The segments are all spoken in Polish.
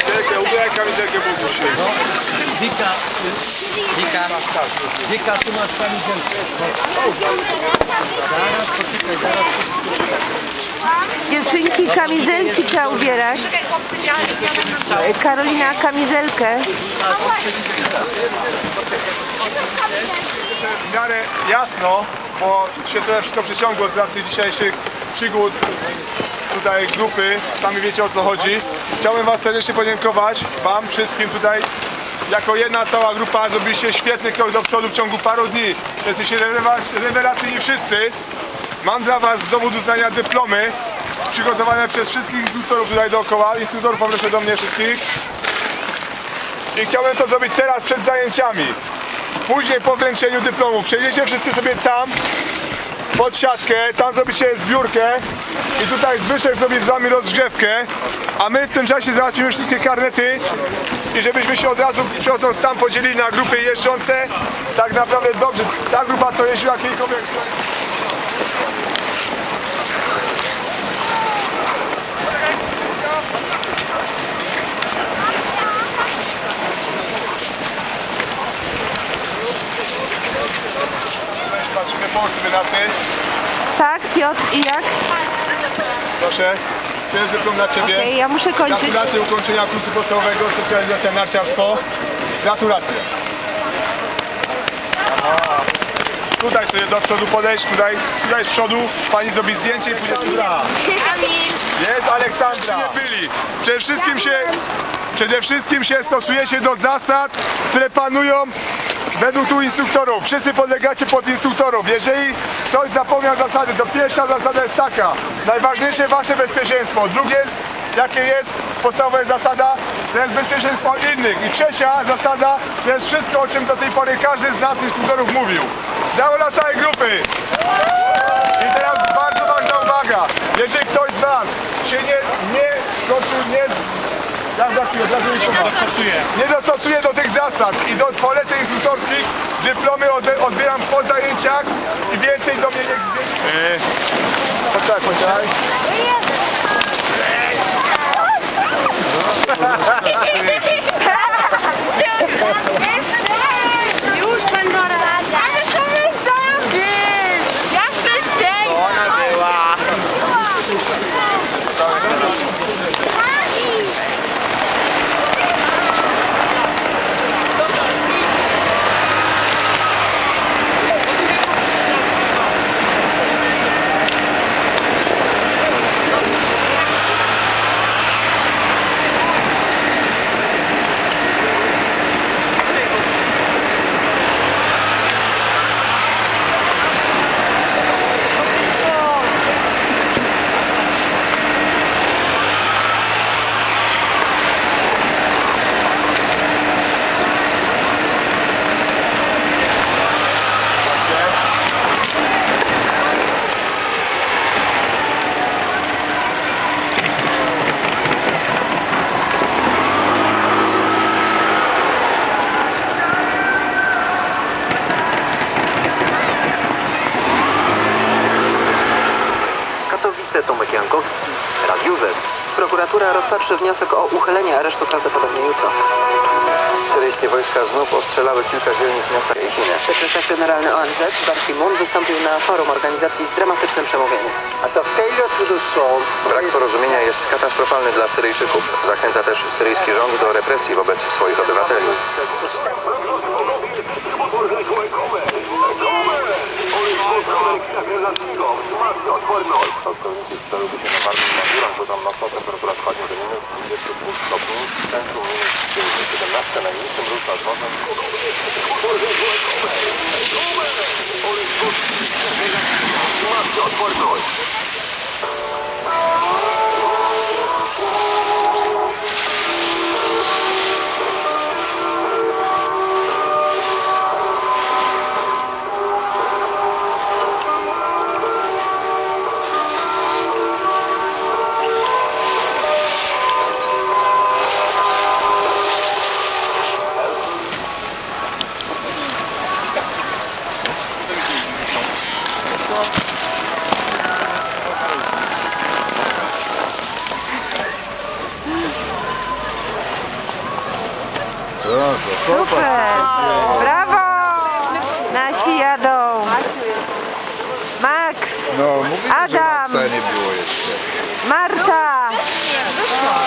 Kamizelkę, ubieraj kamizelkę, Wika, tu masz kamizelkę. Zaraz, poczekaj, zaraz. Dziewczynki, kamizelki trzeba ubierać. Karolina, kamizelkę. W miarę jasno, bo się to wszystko przeciągło z racji dzisiejszych przygód tutaj grupy, sami wiecie o co chodzi. Chciałbym Was serdecznie podziękować, Wam wszystkim tutaj jako jedna cała grupa zrobiliście świetny krok do przodu w ciągu paru dni. Jesteście rewelacyjni wszyscy. Mam dla Was dowód uznania dyplomy przygotowane przez wszystkich instruktorów tutaj dookoła. Instruktorów poproszę do mnie wszystkich. I chciałbym to zrobić teraz przed zajęciami. Później po wręczeniu dyplomów przejdziecie wszyscy sobie tam pod siatkę, tam zrobicie zbiórkę i tutaj Zbyszek zrobi z wami rozgrzewkę, a my w tym czasie załatwimy wszystkie karnety i żebyśmy się od razu przychodząc tam podzielili na grupy jeżdżące. Tak naprawdę dobrze, ta grupa co jeździła kiedykolwiek. Patrzymy po sobie na ty. Tak, Piotr i jak? Proszę. To jest dyplom dla Ciebie. Okej, ja muszę kończyć. Gratulacje ukończenia kursu podstawowego, specjalizacja narciarstwo. Gratulacje. Aha. Tutaj sobie do przodu podejść, tutaj, tutaj z przodu pani zrobi zdjęcie i pójdzie z Jest Aleksandra. Nie byli. Przede wszystkim się, przede wszystkim się stosujecie do zasad, które panują według tu instruktorów. Wszyscy podlegacie pod instruktorów. Jeżeli ktoś zapomniał zasady, to pierwsza zasada jest taka. Najważniejsze wasze bezpieczeństwo. Drugie, jakie jest podstawowa zasada, to jest bezpieczeństwo innych. I trzecia zasada, to jest wszystko, o czym do tej pory każdy z nas instruktorów mówił. Brawo dla całej grupy. I teraz bardzo ważna uwaga. Jeżeli ktoś z Was się nie, nie, nie, jak za chwilę, dla nie dostosuje do tych zasad i do poleceń instruktorskich, dyplomy odbieram po zajęciach i więcej do mnie nie... Yy. Poczekaj, poczekaj. Już Pandora! Ale to wystarczy! Jak to się Ona była! Katowice, Tomek Jankowski, Radio Z. Prokuratura rozpatrzy wniosek o uchylenie aresztu prawdopodobnie jutro. Syryjskie wojska znów ostrzelały kilka dzielnic miasta Jejziny. Sekretarz generalny ONZ Ban Ki-moon wystąpił na forum organizacji z dramatycznym przemówieniem. Brak porozumienia jest katastrofalny dla Syryjczyków. Zachęca też syryjski rząd do represji wobec swoich obywateli. Całkowicie celuje się na marnym odporność! Super! Brawo! Nasi jadą. Max, No, mówię, Adam. Marta.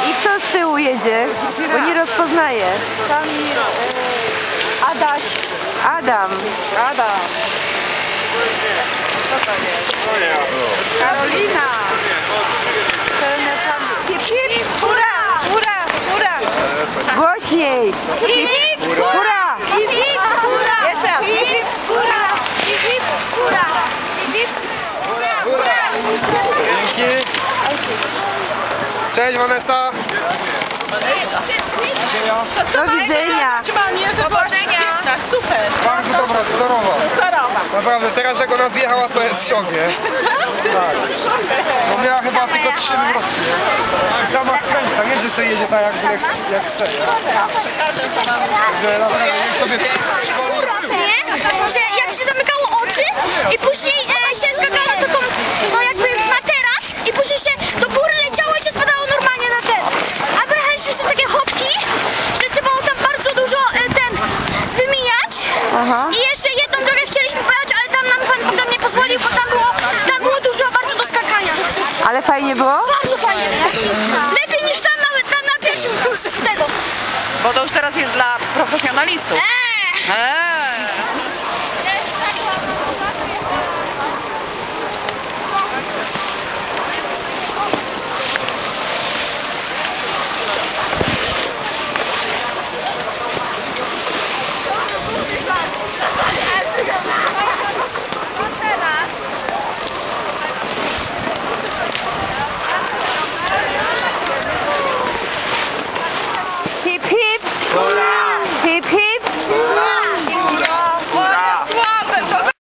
I kto z tyłu jedzie? Bo nie rozpoznaję. Kamil, e, Adaś. Adam. Adam. Co to jest? Karolina. Hip, hip, hurra, hurra, hurra. Głośniej. Hip, Hurra! Hipp, hipp, hurra! Yes, sir. Hipp, hipp, hurra! Hipp, hipp, hurra! Hipp, hipp, hurra! Hurra! Thank you. Cześć Vanessa! Cześć! Do widzenia! Trzymam, nie, że Do widzenia! Powodzenia. Super, Bardzo dobra, wzorowa. zorowa. Naprawdę, teraz jak ona zjechała, to jest szok, nie? Tak. Bo miała chyba tylko trzy nie? Tak sama z krańca, nie, że sobie jedzie tak jak, jak, jak chce? Że naprawdę, niech sobie... nie? Że jak się zamykało oczy i później e, się skakało na taką, no jakby Ale fajnie było? Bardzo fajnie. Lepiej niż tam nawet tam na pierwszym tego. Bo to już teraz jest dla profesjonalistów. Eee. Eee.